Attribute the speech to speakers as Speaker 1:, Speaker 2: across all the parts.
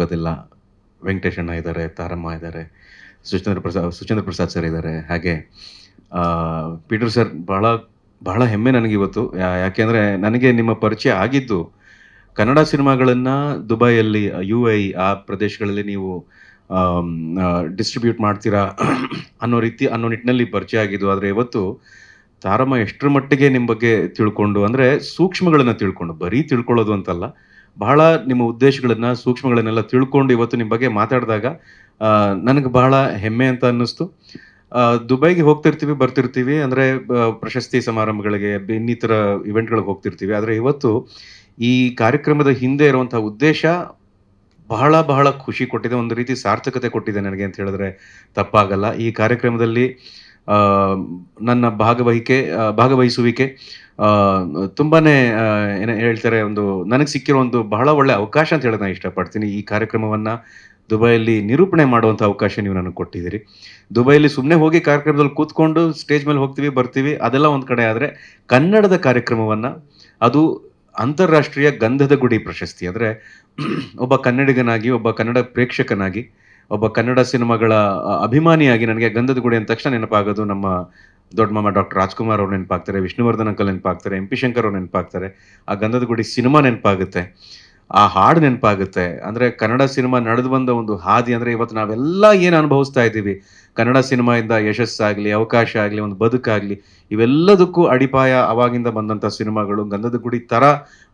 Speaker 1: ಗೊತ್ತಿಲ್ಲ. ವೆಂಕಟೇಶಣ್ಣ ಇದ್ದಾರೆ, ತಾರಮ್ಮ ಇದ್ದಾರೆ, ಸುಚೇಂದ್ರ ಪ್ರಸಾದ್ ಸುಚೇಂದ್ರ ಪ್ರಸಾದ್ ಸರ್ ಇದ್ದಾರೆ. ಹಾಗೆ ಪೀಟರ್ ಸರ್ ಬಹಳ ಬಹಳ ಹೆಮ್ಮೆ ನನಗೆ ಇವತ್ತು. ಯಾಕೆಂದ್ರೆ ನನಗೆ ನಿಮ್ಮ ಪರಿಚಯ ಆಗಿದ್ದು ಕನ್ನಡ ಸಿನಿಮಾಗಳನ್ನು ದುಬೈಯಲ್ಲಿ, ಯು ಐ ಆ ಪ್ರದೇಶಗಳಲ್ಲಿ ನೀವು ಡಿಸ್ಟ್ರಿಬ್ಯೂಟ್ ಮಾಡ್ತೀರಾ ಅನ್ನೋ ರೀತಿ, ಅನ್ನೋ ನಿಟ್ಟಿನಲ್ಲಿ ಪರಿಚಯ ಆಗಿದ್ದು. ಆದರೆ ಇವತ್ತು ತಾರಮ್ಮ ಎಷ್ಟರ ಮಟ್ಟಿಗೆ ನಿಮ್ಮ ಬಗ್ಗೆ ತಿಳ್ಕೊಂಡು, ಅಂದರೆ ಸೂಕ್ಷ್ಮಗಳನ್ನು ತಿಳ್ಕೊಂಡು, ಬರೀ ತಿಳ್ಕೊಳ್ಳೋದು ಅಂತಲ್ಲ ಬಹಳ ನಿಮ್ಮ ಉದ್ದೇಶಗಳನ್ನ, ಸೂಕ್ಷ್ಮಗಳನ್ನೆಲ್ಲ ತಿಳ್ಕೊಂಡು ಇವತ್ತು ನಿಮ್ಮ ಬಗ್ಗೆ ಮಾತಾಡಿದಾಗ ನನಗೆ ಬಹಳ ಹೆಮ್ಮೆ ಅಂತ ಅನ್ನಿಸ್ತು. ದುಬೈಗೆ ಹೋಗ್ತಿರ್ತೀವಿ, ಬರ್ತಿರ್ತೀವಿ, ಅಂದರೆ ಪ್ರಶಸ್ತಿ ಸಮಾರಂಭಗಳಿಗೆ ಇನ್ನಿತರ ಇವೆಂಟ್ಗಳಿಗೆ ಹೋಗ್ತಿರ್ತೀವಿ. ಆದರೆ ಇವತ್ತು ಈ ಕಾರ್ಯಕ್ರಮದ ಹಿಂದೆ ಇರುವಂಥ ಉದ್ದೇಶ ಬಹಳ ಬಹಳ ಖುಷಿ ಕೊಟ್ಟಿದೆ, ಒಂದು ರೀತಿ ಸಾರ್ಥಕತೆ ಕೊಟ್ಟಿದೆ ನನಗೆ ಅಂತ ಹೇಳಿದ್ರೆ ತಪ್ಪಾಗಲ್ಲ. ಈ ಕಾರ್ಯಕ್ರಮದಲ್ಲಿ ನನ್ನ ಭಾಗವಹಿಕೆ ಭಾಗವಹಿಸುವಿಕೆ ತುಂಬಾನೇ ಏನ ಹೇಳ್ತಾರೆ, ಒಂದು ನನಗೆ ಸಿಕ್ಕಿರೋ ಒಂದು ಬಹಳ ಒಳ್ಳೆ ಅವಕಾಶ ಅಂತ ಹೇಳೋದು ನಾನು ಇಷ್ಟಪಡ್ತೀನಿ. ಈ ಕಾರ್ಯಕ್ರಮವನ್ನ ದುಬೈಯಲ್ಲಿ ನಿರೂಪಣೆ ಮಾಡುವಂಥ ಅವಕಾಶ ನೀವು ನನಗೆ ಕೊಟ್ಟಿದ್ದೀರಿ. ದುಬೈಯಲ್ಲಿ ಸುಮ್ಮನೆ ಹೋಗಿ ಕಾರ್ಯಕ್ರಮದಲ್ಲಿ ಕೂತ್ಕೊಂಡು ಸ್ಟೇಜ್ ಮೇಲೆ ಹೋಗ್ತೀವಿ, ಬರ್ತೀವಿ, ಅದೆಲ್ಲ ಒಂದು ಕಡೆ ಆದರೆ ಕನ್ನಡದ ಕಾರ್ಯಕ್ರಮವನ್ನು ಅದು ಅಂತಾರಾಷ್ಟ್ರೀಯ ಗಂಧದ ಗುಡಿ ಪ್ರಶಸ್ತಿ. ಅಂದರೆ ಒಬ್ಬ ಕನ್ನಡಿಗನಾಗಿ, ಒಬ್ಬ ಕನ್ನಡ ಪ್ರೇಕ್ಷಕನಾಗಿ, ಒಬ್ಬ ಕನ್ನಡ ಸಿನಿಮಾಗಳ ಅಭಿಮಾನಿಯಾಗಿ ನನಗೆ ಗಂಧದ ಗುಡಿ ಅಂದ ತಕ್ಷಣ ನೆನಪಾಗೋದು ನಮ್ಮ ದೊಡ್ಡ ಮಾಮ ಡಾಕ್ಟರ್ ರಾಜ್ಕುಮಾರ್ ಅವ್ರು ನೆನಪಾಗ್ತಾರೆ, ವಿಷ್ಣುವರ್ಧನ್ ಅಂಕಲ್ ನೆನಪಾಗ್ತಾರೆ, ಎಂ ಪಿ ಶಂಕರ್ ಅವ್ರು ನೆನಪಾಗ್ತಾರೆ, ಆ ಗಂಧದ ಗುಡಿ ಸಿನಿಮಾ ನೆನಪಾಗುತ್ತೆ, ಆ ಹಾಡು ನೆನಪಾಗುತ್ತೆ. ಅಂದರೆ ಕನ್ನಡ ಸಿನಿಮಾ ನಡೆದು ಬಂದ ಒಂದು ಹಾದಿ ಅಂದರೆ ಇವತ್ತು ನಾವೆಲ್ಲ ಏನು ಅನುಭವಿಸ್ತಾ ಇದ್ದೀವಿ? ಕನ್ನಡ ಸಿನಿಮಾಯಿಂದ ಯಶಸ್ಸಾಗಲಿ, ಅವಕಾಶ ಆಗಲಿ, ಒಂದು ಬದುಕಾಗಲಿ, ಇವೆಲ್ಲದಕ್ಕೂ ಅಡಿಪಾಯ ಅವಾಗಿಂದ ಬಂದಂಥ ಸಿನಿಮಾಗಳು. ಗಂಧದ ಗುಡಿ ಥರ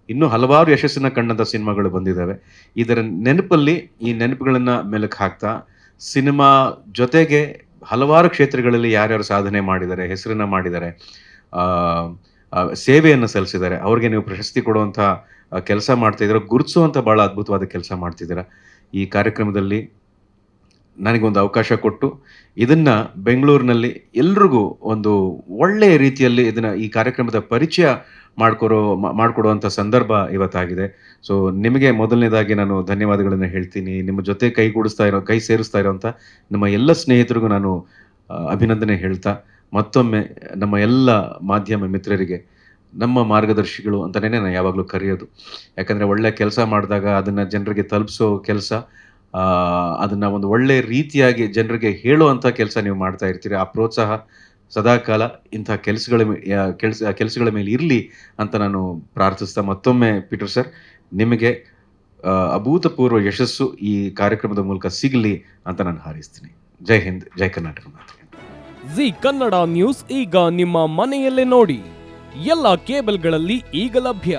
Speaker 1: ಇನ್ನೂ ಹಲವಾರು ಯಶಸ್ಸನ್ನು ಕಂಡಂಥ ಸಿನಿಮಾಗಳು ಬಂದಿದ್ದಾವೆ. ಇದರ ನೆನಪಲ್ಲಿ ಈ ನೆನಪುಗಳನ್ನು ಮೆಲುಕು ಹಾಕ್ತಾ, ಸಿನಿಮಾ ಜೊತೆಗೆ ಹಲವಾರು ಕ್ಷೇತ್ರಗಳಲ್ಲಿ ಯಾರ್ಯಾರು ಸಾಧನೆ ಮಾಡಿದ್ದಾರೆ ಹೆಸರನ್ನ ಮಾಡಿದ್ದಾರೆ ಸೇವೆಯನ್ನು ಸಲ್ಲಿಸಿದ್ದಾರೆ ಅವ್ರಿಗೆ ನೀವು ಪ್ರಶಸ್ತಿ ಕೊಡುವಂಥ ಕೆಲಸ ಮಾಡ್ತಾ ಇದ್ದೀರಾ ಗುರುತಿಸುವಂಥ ಭಾಳ ಅದ್ಭುತವಾದ ಕೆಲಸ ಮಾಡ್ತಿದ್ದೀರಾ. ಈ ಕಾರ್ಯಕ್ರಮದಲ್ಲಿ ನನಗೊಂದು ಅವಕಾಶ ಕೊಟ್ಟು ಇದನ್ನ ಬೆಂಗಳೂರಿನಲ್ಲಿ ಎಲ್ರಿಗೂ ಒಂದು ಒಳ್ಳೆಯ ರೀತಿಯಲ್ಲಿ ಇದನ್ನ ಈ ಕಾರ್ಯಕ್ರಮದ ಪರಿಚಯ ಮಾಡ್ಕೊರೋ ಮಾಡಿಕೊಡುವಂಥ ಸಂದರ್ಭ ಇವತ್ತಾಗಿದೆ. ಸೊ ನಿಮಗೆ ಮೊದಲನೇದಾಗಿ ನಾನು ಧನ್ಯವಾದಗಳನ್ನು ಹೇಳ್ತೀನಿ. ನಿಮ್ಮ ಜೊತೆ ಕೈಗೂಡಿಸ್ತಾ ಇರೋ, ಕೈ ಸೇರಿಸ್ತಾ ಇರೋವಂಥ ನಮ್ಮ ಎಲ್ಲ ಸ್ನೇಹಿತರಿಗೂ ನಾನು ಅಭಿನಂದನೆ ಹೇಳ್ತಾ, ಮತ್ತೊಮ್ಮೆ ನಮ್ಮ ಎಲ್ಲ ಮಾಧ್ಯಮ ಮಿತ್ರರಿಗೆ ನಮ್ಮ ಮಾರ್ಗದರ್ಶಿಗಳು ಅಂತಲೇ ನಾನು ಯಾವಾಗಲೂ ಕರೆಯೋದು. ಯಾಕಂದರೆ ಒಳ್ಳೆ ಕೆಲಸ ಮಾಡಿದಾಗ ಅದನ್ನು ಜನರಿಗೆ ತಲುಪಿಸೋ ಕೆಲಸ ಅದನ್ನು ಒಂದು ಒಳ್ಳೆ ರೀತಿಯಾಗಿ ಜನರಿಗೆ ಹೇಳುವಂಥ ಕೆಲಸ ನೀವು ಮಾಡ್ತಾ ಇರ್ತೀರಿ. ಆ ಪ್ರೋತ್ಸಾಹ ಸದಾಕಾಲ ಇಂಥ ಕೆಲಸಗಳ ಕೆಲಸ, ಕೆಲಸಗಳ ಮೇಲೆ ಇರಲಿ ಅಂತ ನಾನು ಪ್ರಾರ್ಥಿಸ್ತಾ ಮತ್ತೊಮ್ಮೆ ಪೀಟರ್ ಸರ್, ನಿಮಗೆ ಅಭೂತಪೂರ್ವ ಯಶಸ್ಸು ಈ ಕಾರ್ಯಕ್ರಮದ ಮೂಲಕ ಸಿಗಲಿ ಅಂತ ನಾನು ಹಾರೈಸ್ತೀನಿ. ಜೈ ಹಿಂದ್, ಜೈ ಕರ್ನಾಟಕ ಮಾತೆ.
Speaker 2: ಜಿ ಕನ್ನಡ ನ್ಯೂಸ್ ಈಗ ನಿಮ್ಮ ಮನೆಯಲ್ಲೇ ನೋಡಿ. ಎಲ್ಲ ಕೇಬಲ್ಗಳಲ್ಲಿ ಈಗ ಲಭ್ಯ.